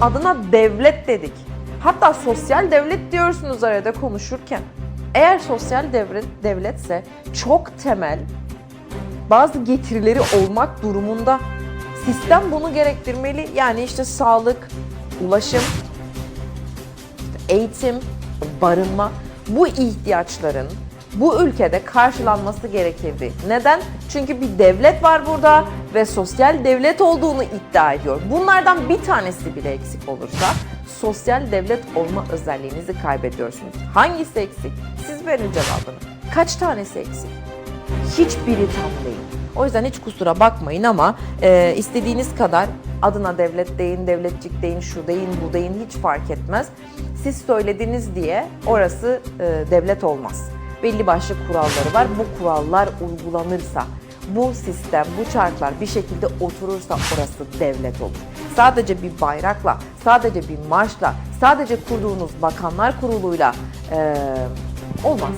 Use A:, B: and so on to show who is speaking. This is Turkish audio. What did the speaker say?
A: Adına devlet dedik. Hatta sosyal devlet diyorsunuz arada konuşurken. Eğer sosyal devlet devletse çok temel bazı getirileri olmak durumunda sistem bunu gerektirmeli. Yani işte sağlık, ulaşım, eğitim, barınma bu ihtiyaçların bu ülkede karşılanması gerekirdi. Neden? Çünkü bir devlet var burada ve sosyal devlet olduğunu iddia ediyor. Bunlardan bir tanesi bile eksik olursa sosyal devlet olma özelliğinizi kaybediyorsunuz. Hangisi eksik? Siz verin cevabını. Kaç tanesi eksik? hiçbiri tam değil. O yüzden hiç kusura bakmayın ama e, istediğiniz kadar adına devlet deyin, devletçik deyin, şu deyin, bu deyin hiç fark etmez. Siz söylediniz diye orası e, devlet olmaz. Belli başlı kuralları var. Bu kurallar uygulanırsa, bu sistem, bu çarklar bir şekilde oturursa orası devlet olur. Sadece bir bayrakla, sadece bir marşla, sadece kurduğunuz bakanlar kuruluyla e, olmaz.